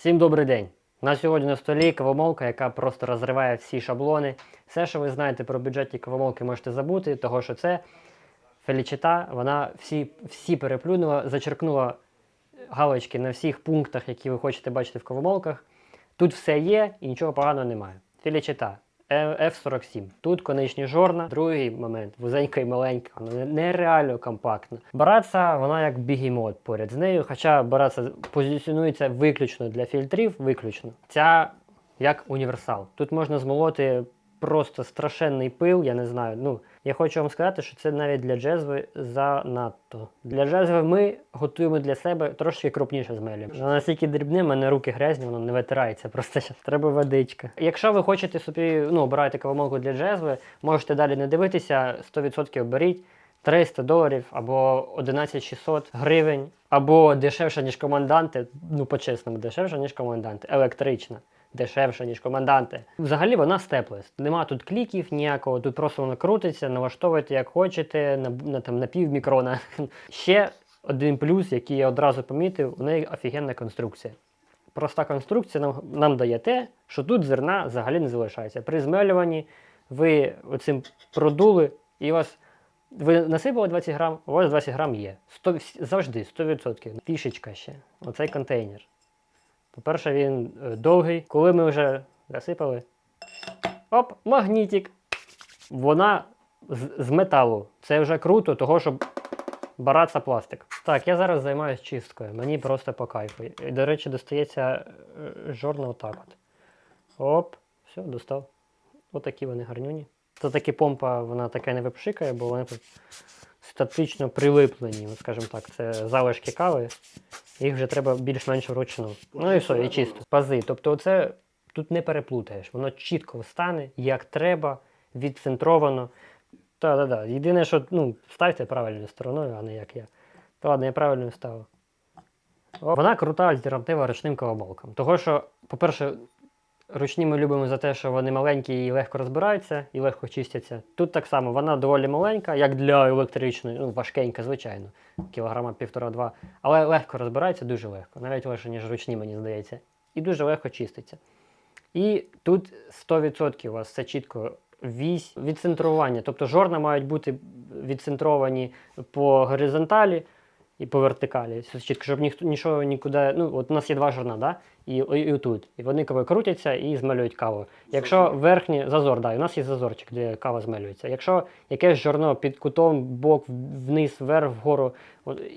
Всім добрий день! На сьогодні на столі кавомолка, яка просто розриває всі шаблони. Все, що ви знаєте про бюджетні кавомолки, можете забути, того що це Фелічита, вона всі, всі переплюнула, зачеркнула галочки на всіх пунктах, які ви хочете бачити в кавомолках. Тут все є і нічого поганого немає. Фелічита. F47. Тут конечні жорна. Другий момент вузенька і маленька, вона нереально компактна. Бараца, вона як бігімот поряд з нею, хоча бараца позиціонується виключно для фільтрів, виключно. Ця як універсал. Тут можна змолоти просто страшенний пил, я не знаю. Ну, я хочу вам сказати, що це навіть для джезви занадто. Для джезви ми готуємо для себе трошки крупніше змелюємо. Воно настільки дрібне, в мене руки грязні, воно не витирається. Просто треба водичка. Якщо ви хочете собі ну, обираєте кавомолку для джезви, можете далі не дивитися, 100% беріть. 300 доларів або 11600 гривень, або дешевше, ніж команданти. Ну, по-чесному, дешевше, ніж команданти. Електрична, дешевше, ніж команданти. Взагалі вона степлес. Нема тут кліків ніякого, тут просто вона крутиться, налаштовуєте як хочете, на, на, там, на пів мікрона. Ще один плюс, який я одразу помітив, у неї офігенна конструкція. Проста конструкція нам, нам дає те, що тут зерна взагалі не залишається. При змелюванні ви оцим продули і у вас. Ви насипали 20 грам, у вас 20 грам є. 100, завжди 100%. Фішечка ще. Оцей контейнер. По-перше, він е, довгий. Коли ми вже засипали. Оп, магнітик. Вона з, з металу. Це вже круто, того, що бараться пластик. Так, я зараз займаюся чисткою. Мені просто по кайфу. І, до речі, достається е, жорна отак от. Оп, все, достав. Отакі вони гарнюні. Це таки помпа, вона таке не випшикає, бо вони тут статично прилиплені, скажімо так, це залишки кави. Їх вже треба більш-менш вручну. Ну і все, і чисто. Пази. Тобто, оце тут не переплутаєш. Воно чітко встане, як треба, відцентровано. Та, да, да. Єдине, що ну, ставте правильною стороною, а не як я. Та ладно, я правильно ставив. Вона крута альтернатива ручним кавомолкам. Того, що, по-перше, Ручні ми любимо за те, що вони маленькі і легко розбираються, і легко чистяться. Тут так само вона доволі маленька, як для електричної, ну важкенька, звичайно, кілограма півтора-два. Але легко розбирається, дуже легко, навіть легше, ніж ручні, мені здається. І дуже легко чиститься. І тут 100% у вас все чітко вісь відцентрування. Тобто жорна мають бути відцентровані по горизонталі і по вертикалі. Все чітко, щоб ніхто нічого нікуди. Ну, от у нас є два жорна, да? І, і, і тут. І вони коли крутяться і змелюють каву. Якщо верхній зазор, да, у нас є зазорчик, де кава змелюється. Якщо якесь жорно під кутом, бок, вниз, вверх, вгору,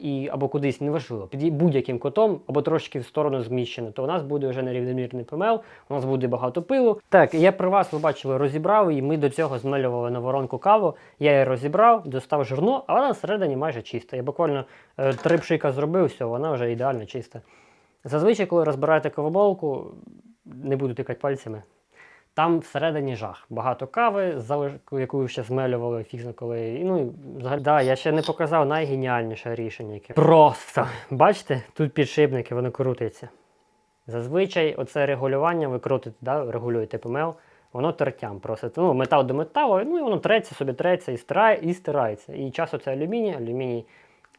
і, або кудись, неважливо, під будь-яким кутом, або трошки в сторону зміщено, то у нас буде вже нерівномірний помел, у нас буде багато пилу. Так, я при вас, ви бачили, розібрав, і ми до цього змелювали на воронку каву. Я її розібрав, достав жорно, а вона всередині майже чиста. Я буквально е, три пшика зробив, все, вона вже ідеально чиста. Зазвичай, коли розбираєте кавомолку, не буду тикати пальцями. Там всередині жах. Багато кави, яку ви ще змелювали фіксно коли. Ну, взагалі, да, я ще не показав найгеніальніше рішення, яке. Просто! Бачите, тут підшипники, вони крутяться. Зазвичай оце регулювання ви крутите, да, регулюєте помел, воно тертям просить. Ну, метал до металу, ну і воно треться собі, треться і стирає, і стирається. І часто це алюміній, алюміній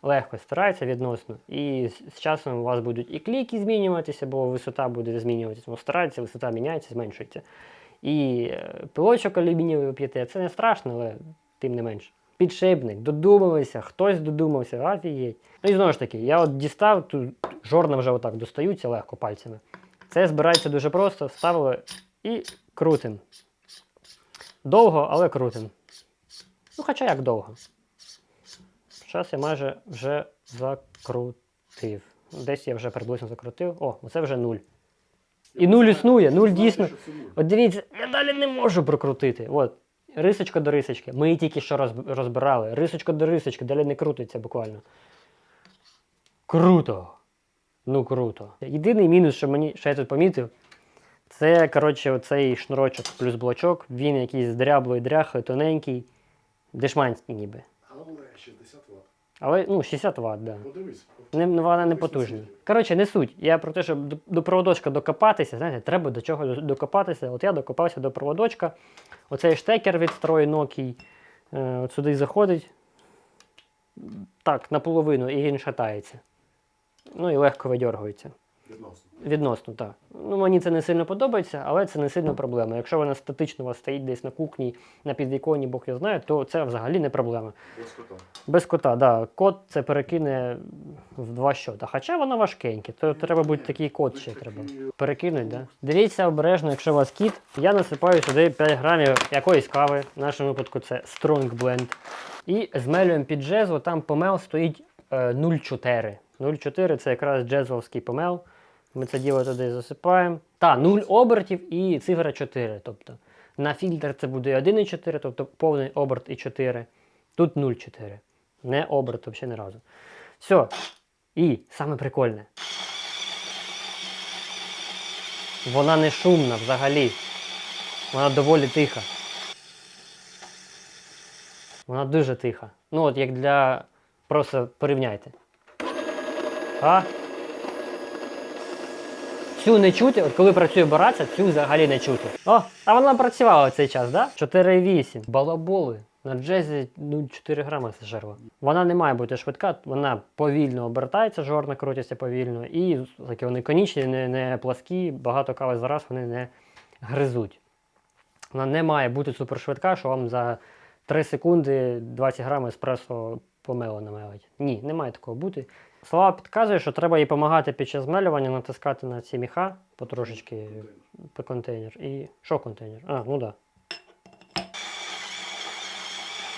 легко стирається відносно. І з часом у вас будуть і кліки змінюватися, бо висота буде змінюватися. Ну, стирається, висота міняється, зменшується. І е, пилочок алюмінієвий ви п'єте, це не страшно, але тим не менше. Підшипник, додумалися, хтось додумався, офігеть. Ну і знову ж таки, я от дістав, тут жорна вже отак достаються легко пальцями. Це збирається дуже просто, вставили і крутим. Довго, але крутим. Ну, хоча як довго. Зараз я майже вже закрутив. Десь я вже приблизно закрутив. О, оце вже нуль. І нуль існує, нуль дійсно. От дивіться, я далі не можу прокрутити. От. Рисочка до рисочки. Ми її тільки що розбирали. Рисочка до рисочки, далі не крутиться буквально. Круто! Ну круто. Єдиний мінус, що мені що я тут помітив, це, коротше, оцей шнурочок плюс блочок. Він якийсь дряблий, дряхлий, тоненький, дешманський ніби. Але 60 Вт. Але ну, 60 Вт, да. Подивись. Не, ну, вона не потужна. Коротше, не суть. Я про те, щоб до, до проводочка докопатися, знаєте, треба до чого докопатися. От я докопався до проводочка. Оцей штекер від строї Nokia е, от сюди заходить. Так, наполовину, і він шатається. Ну і легко видьоргується. Відносно. Відносно, так. Ну, мені це не сильно подобається, але це не сильно проблема. Якщо вона статично у вас стоїть десь на кухні, на підвіконні, Бог я знаю, то це взагалі не проблема. Без кота. Без кота, да. Кот це перекине в два щота. Хоча воно важкеньке, то треба бути такий кот ще треба. Перекинуть, да? Дивіться обережно, якщо у вас кіт. Я насипаю сюди 5 грамів якоїсь кави. В нашому випадку це Strong Blend. І змелюємо під джезу, там помел стоїть е, 0,4. 0,4 це якраз джезовський помел. Ми це діло туди засипаємо. Та, 0 обертів і цифра 4. Тобто на фільтр це буде 1,4, тобто повний оберт і 4. Тут 0,4. Не оберт взагалі ні разу. Все. І саме прикольне. Вона не шумна взагалі. Вона доволі тиха. Вона дуже тиха. Ну, от як для. Просто порівняйте. А? Цю не чути, от коли працює бараця, цю взагалі не чути. О, а вона працювала цей час, да? 4,8. Балаболи. На джезі ну, 4 грами це жерва. Вона не має бути швидка, вона повільно обертається, жорна крутиться повільно. І такі вони конічні, не, не пласкі, багато кави за раз вони не гризуть. Вона не має бути супершвидка, що вам за 3 секунди 20 грам еспресо помело намелить. Ні, не має такого бути. Слава підказує, що треба їй допомагати під час змелювання, натискати на ці міха потрошечки по контейнер. І що контейнер? А, ну. Да.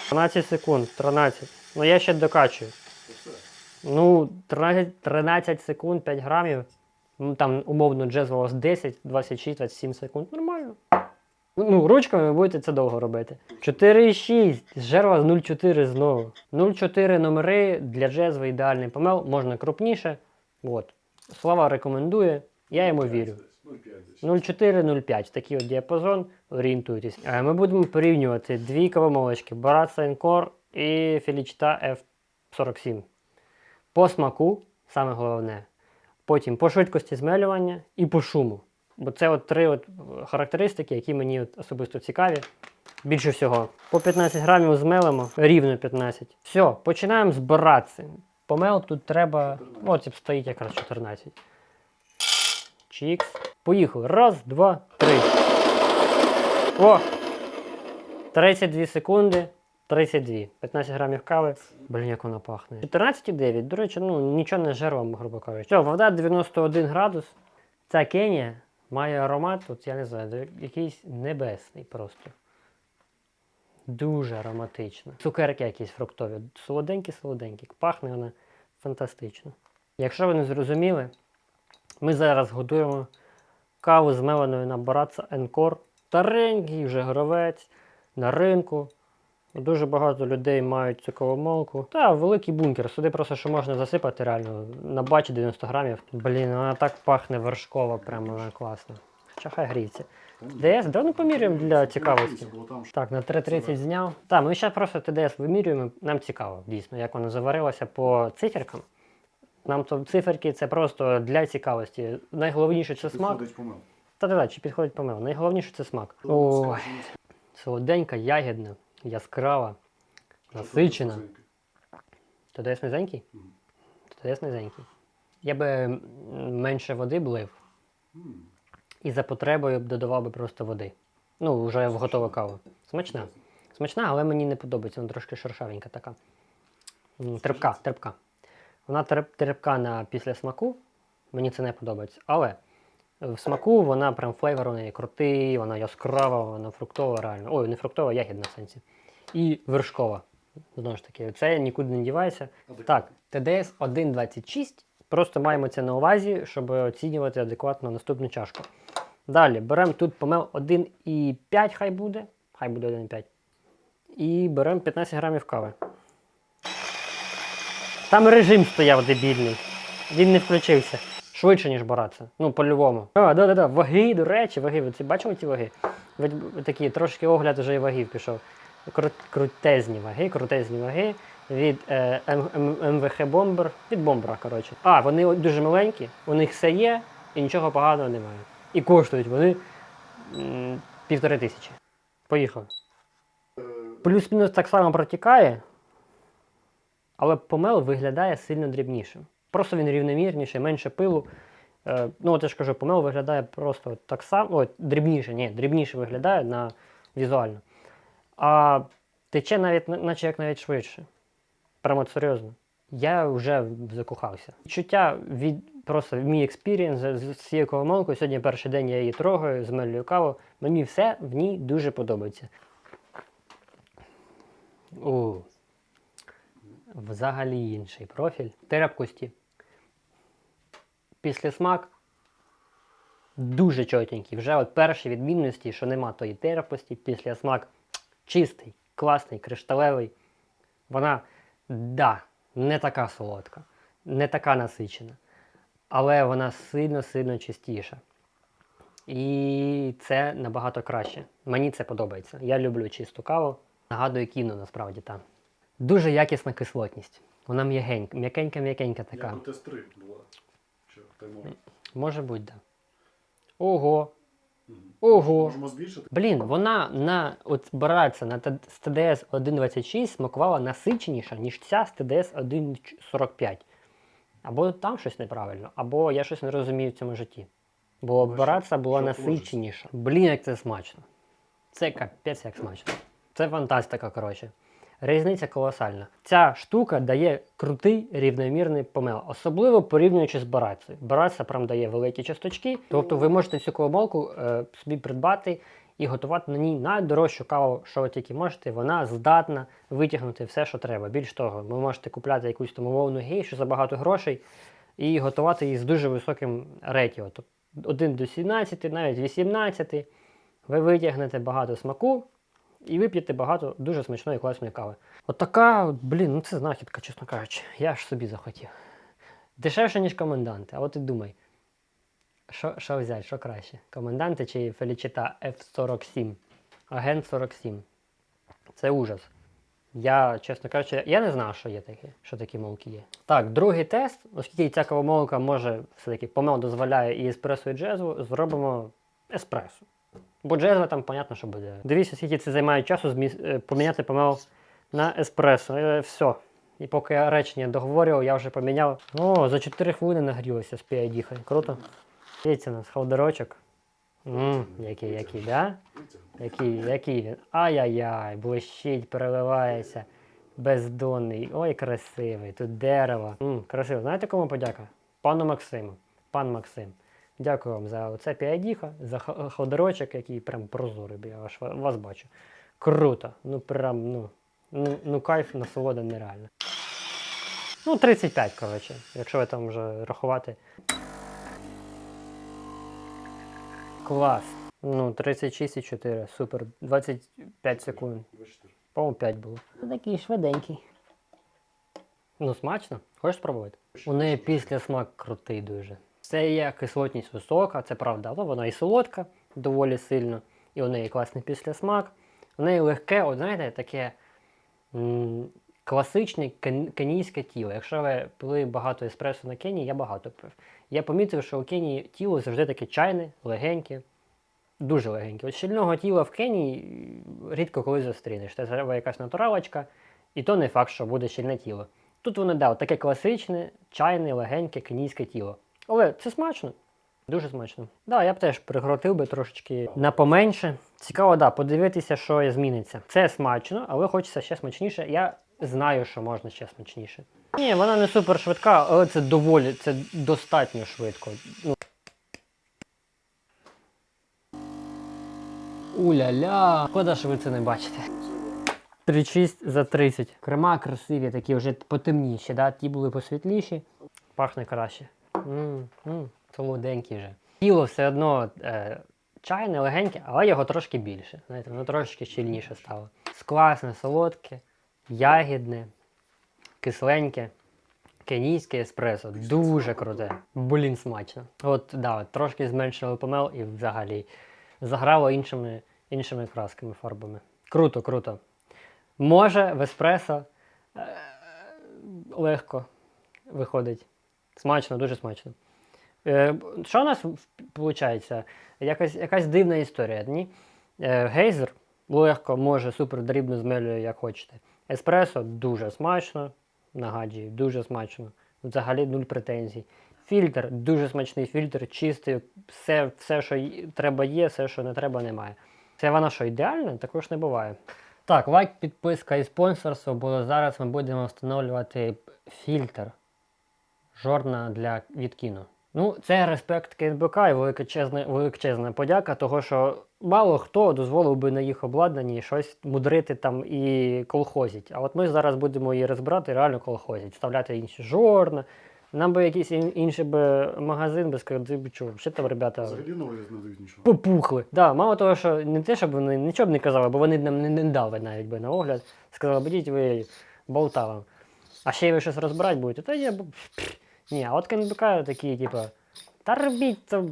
12 секунд, 13. Ну я ще докачую. Ну, 13, 13 секунд, 5 грамів. Ну там умовно джезвалось 10, 26, 27 секунд. Нормально. Ну, ручками ви будете це довго робити. 4,6. Жерва з 0,4 знову. 0,4 номери для джезва ідеальний помел. Можна крупніше. От. Слава рекомендує. Я йому вірю. 0,4-0,5. Такий от діапазон. Орієнтуйтесь. Е, Ми будемо порівнювати дві кавомолочки. Barat Encore і Felicita F47. По смаку, саме головне. Потім по швидкості змелювання і по шуму. Бо це от три от характеристики, які мені от особисто цікаві. Більше всього. По 15 грамів змелимо, рівно 15. Все, починаємо збиратися. Помел тут треба. От стоїть якраз 14. Чікс. Поїхали. Раз, два, три. О! 32 секунди. 32. 15 грамів кави. Блін, як вона пахне. 14,9. До речі, ну нічого не жервам, грубо кажучи. Все, вода 91 градус. Ця Кенія має аромат, от я не знаю, якийсь небесний просто. Дуже ароматично. Цукерки якісь фруктові. Солоденькі-солоденькі. Пахне вона фантастично. Якщо ви не зрозуміли, ми зараз готуємо каву з меленою на Baratza Encore. Старенький вже гравець на ринку. Дуже багато людей мають цю кавомолку. Та, великий бункер. Сюди просто що можна засипати реально на бачі 90 грамів. Блін, вона так пахне вершково, прямо вона класна. Хоча хай гріється. ДС, давно поміряємо для цікавості. Так, на 3.30 зняв. Так, ми зараз просто ТДС вимірюємо. Нам цікаво, дійсно, як воно заварилося по циферкам. Нам то циферки це просто для цікавості. Найголовніше це смак. Та та чи підходить помил. Найголовніше це смак. Ой, солоденька, ягідна, яскрава, насичена. ТДС низенький? ТДС низенький. Я би менше води блив і за потребою б додавав би просто води. Ну, вже в готову каву. Смачна. Смачна, але мені не подобається, вона трошки шершавенька така. Терпка, терпка. Вона терп- терпка на після смаку, мені це не подобається. Але в смаку вона прям флейвор у неї крутий, вона яскрава, вона фруктова реально. Ой, не фруктова, ягідна в сенсі. І вершкова. Знову ж таки, це нікуди не дівається. Так, ТДС 1.26. Просто маємо це на увазі, щоб оцінювати адекватно наступну чашку. Далі беремо тут помел 1,5, хай буде. Хай буде 1,5. І беремо 15 грамів кави. Там режим стояв дебільний. Він не включився. Швидше, ніж братися. Ну, по-любому. А, да-да-да. Ваги, до речі, ваги. Ви це бачили ті ваги? Ви такі трошки огляд вже і вагів пішов. Кру- крутезні ваги, крутезні ваги від е, МВХ Бомбер. Від бомбера, коротше. А, вони дуже маленькі, у них все є і нічого поганого немає. І коштують вони півтори тисячі. Поїхали. Плюс-мінус так само протікає, але помел виглядає сильно дрібнішим. Просто він рівномірніший, менше пилу. Е, ну, от я ж кажу, помел виглядає просто так само, о, дрібніше, ні, дрібніше виглядає на візуально. А тече навіть, наче як навіть швидше. Прямо серйозно. Я вже закохався. Відчуття від просто мій експірієнс з, цією кавомолкою. Сьогодні перший день я її трогаю, змелюю каву. Мені все в ній дуже подобається. О, взагалі інший профіль. Терапкості. Після смак дуже чотенький. Вже от перші відмінності, що нема тої терпості, після смак чистий, класний, кришталевий. Вона, да, не така солодка, не така насичена, але вона сильно-сильно чистіша. І це набагато краще. Мені це подобається. Я люблю чисту каву. Нагадую кіно насправді там. Дуже якісна кислотність. Вона м'ягенька, м'якенька-м'якенька така. Я тут тест 3 була. Що. Може бути, да. Ого. Ого. Можемо збільшити? Блін, вона на от збирається на з ТДС 1.26 смакувала насиченіша, ніж ця з ТДС 1.45. Або там щось неправильно, або я щось не розумію в цьому житті. Бо Ну, була насиченіша. Блін, як це смачно. Це капець як смачно. Це фантастика, коротше. Різниця колосальна. Ця штука дає крутий рівномірний помел, особливо порівнюючи з барацею. Бараця прям дає великі часточки, тобто ви можете цю коломолку е, собі придбати і готувати на ній найдорожчу каву, що ви тільки можете. Вона здатна витягнути все, що треба. Більш того, ви можете купляти якусь там умовну гейшу за багато грошей і готувати її з дуже високим ретіо. Тобто 1 до 17, навіть 18. Ви витягнете багато смаку і вип'єте багато дуже смачної класної кави. От така, блін, ну це знахідка, чесно кажучи. Я ж собі захотів. Дешевше, ніж коменданти. А от і думай. Що, що взяти, що краще? Коменданти чи Фелічита F47? Агент 47. Це ужас. Я, чесно кажучи, я не знав, що є таке, що такі молки є. Так, другий тест, оскільки ця кавомолка може все-таки помел дозволяє і еспресо, і джезву, зробимо еспресо. Бо джезва там, понятно, що буде. Дивіться, скільки це займає часу зміс... е, поміняти помел на еспресо. Е, все. І поки я речення договорював, я вже поміняв. О, за 4 хвилини нагрілося з PID. Круто. Дивіться, у нас холдерочок. Ммм, який, який, да? Який, який він? Ай-яй-яй, блищить, переливається. Бездонний. Ой, красивий. Тут дерево. М, красиво. Знаєте, кому подяка? Пану Максиму. Пан Максим. Дякую вам за оце PID, за х- холодерочок, який прям прозорий, я ваш, вас бачу. Круто. Ну прям, ну, ну, ну кайф, насолода нереальна. Ну, 35, коротше, якщо ви там вже рахувати. Клас. Ну, 36,4, супер. 25 секунд. По-моєму, 5 було. Ну, такий швиденький. Ну, смачно. Хочеш спробувати? У неї після смак крутий дуже. Це є кислотність висока, це правда, але вона і солодка доволі сильно. І у неї класний післясмак. У неї легке, от знаєте, таке м, класичне кенійське тіло. Якщо ви пили багато еспресо на Кенії, я багато пив. Я помітив, що у Кенії тіло завжди таке чайне, легеньке, дуже легеньке. От щільного тіла в Кенії рідко коли зустрінеш. Це треба якась натуралочка, і то не факт, що буде щільне тіло. Тут воно да, таке класичне, чайне, легеньке кенійське тіло. Але це смачно. Дуже смачно. Да, я б теж пригоротив би трошечки на поменше. Цікаво, да, подивитися, що зміниться. Це смачно, але хочеться ще смачніше. Я знаю, що можна ще смачніше. Ні, вона не супер швидка, але це доволі, це достатньо швидко. Ну. Уля-ля! Шкода, що ви це не бачите. 36 за 30. Крема красиві, такі вже потемніші, да? ті були посвітліші. Пахне краще. Солоденький вже. Тіло все одно е, чайне, легеньке, але його трошки більше. Знаєте, воно трошки щільніше стало. Класне, солодке, ягідне, кисленьке, кенійське еспресо. Дуже круте. Блін, смачно. От, да, от, трошки зменшили помел і взагалі заграло іншими, іншими красками, фарбами. Круто, круто. Може в еспресо е, легко виходить. Смачно, дуже смачно. Е, що у нас виходить? Якась, якась дивна історія. Ні? Е, гейзер легко може супер дрібно змелює, як хочете. Еспресо дуже смачно, нагадую, дуже смачно. Взагалі нуль претензій. Фільтр, дуже смачний фільтр, чистий, все, все, що треба є, все, що не треба, немає. Це вона що, ідеальна? Також не буває. Так, лайк, підписка і спонсорство, бо зараз ми будемо встановлювати фільтр жорна для відкину. Ну, це респект КНБК і величезна, величезна подяка, того що мало хто дозволив би на їх обладнанні щось мудрити там і колхозить. А от ми зараз будемо її розбирати, реально колхозить, вставляти інші жорна. Нам би якийсь ін- інший би магазин би сказав, «Ти що, що там, ребята, Взагалі новий не дають нічого. попухли. Да, мало того, що не те, щоб вони нічого б не казали, бо вони нам не, не дали навіть би на огляд. Сказали, будіть ви болтавам. А ще ви щось розбирати будете. Та я б- ні, а от КНБК такі, типу, та робіть то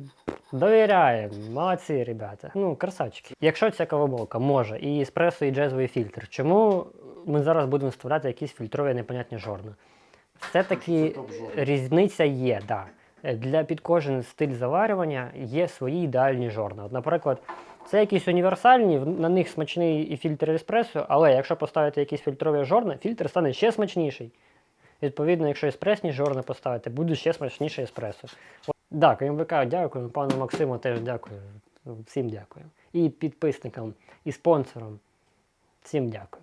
довіряємо, молодці, ребята. Ну, красавчики. Якщо ця кавомолка може і еспресо, і джезвий фільтр, чому ми зараз будемо вставляти якісь фільтрові непонятні жорна? Все-таки різниця є, да. Е, Для під кожен стиль заварювання є свої ідеальні жорна. От, наприклад, це якісь універсальні, на них смачний і фільтр еспресо, але якщо поставити якісь фільтрові жорна, фільтр стане ще смачніший. Відповідно, якщо еспресні жорни поставити, буде ще смачніше еспресо. От, МВК дякую, пану Максиму теж дякую. Всім дякую. І підписникам, і спонсорам. Всім дякую.